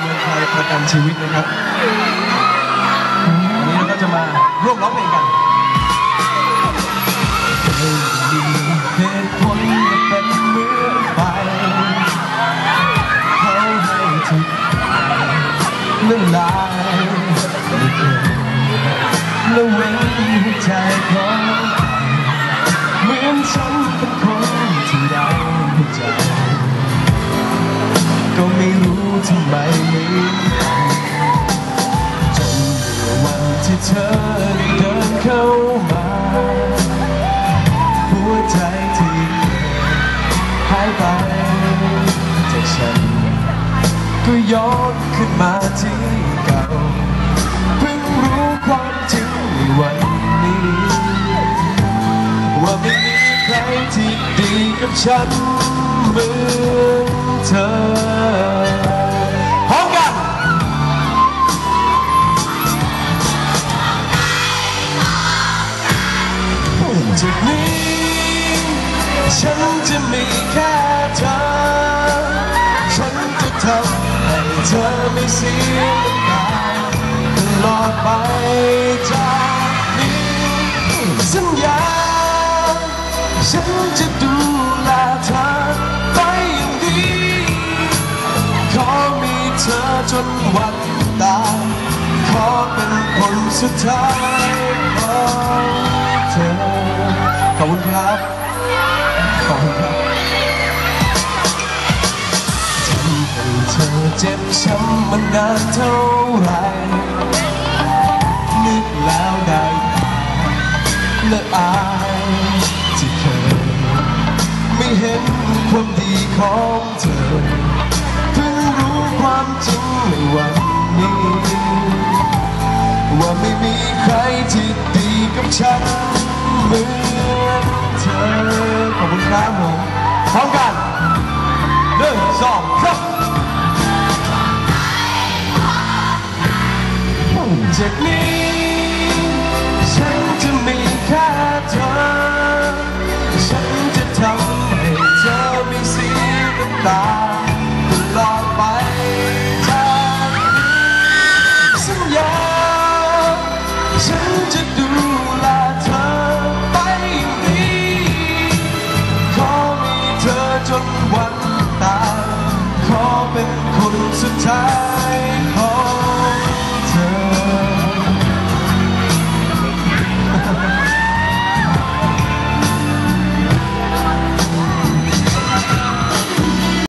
เมืองไทยประกันชีวิตนะครับวันนี้เราก็จะมาร่วมร้องเพลงกันไม่มีเหตุผลจะเป็นเหมือนไฟเขาให้ทุกอย่างละลายไม่เคยละเว้นใจของเหมือนฉันเป็นคนที่ได้ใจก็ไม่รู้ ทำไมไม่จนวันที่เธอได้เดินเข้ามาหัวใจที่เคยหายไปจากฉัน ก็ย้อนขึ้นมาที่เก่าเพิ่งรู้ความจริงในวันนี้ ว่าไม่มีใครที่ดีกับฉันเหมือนเธอ จะมีแค่เธอ ฉันจะทำให้เธอไม่เสียน้ำตาตลอดไปจากนี้สัญญา ฉันจะดูแลเธอไปอย่างดี ขอมีเธอจนวันตายขอเป็นคนสุดท้ายของเธอขอบคุณครับ ขอบคุณครับทำให้เธอเจ็บช้ำมานานเท่าไรนึกแล้วได้และอายที่เคยไม่เห็นความดีของเธอ เพิ่งรู้ความจริงในวันนี้ ว่าไม่มีใครที่ดีกับฉันเหมือนเธอ อบคุณครับผมพร้อมกันหนึ่งสองครับจากนี้ฉันจะมีแค่เธอ ฉันจะทำให้เธอไม่เสียน้ำตาตลอดไปจากนี้สัญญาฉันจะดู จนวันตาย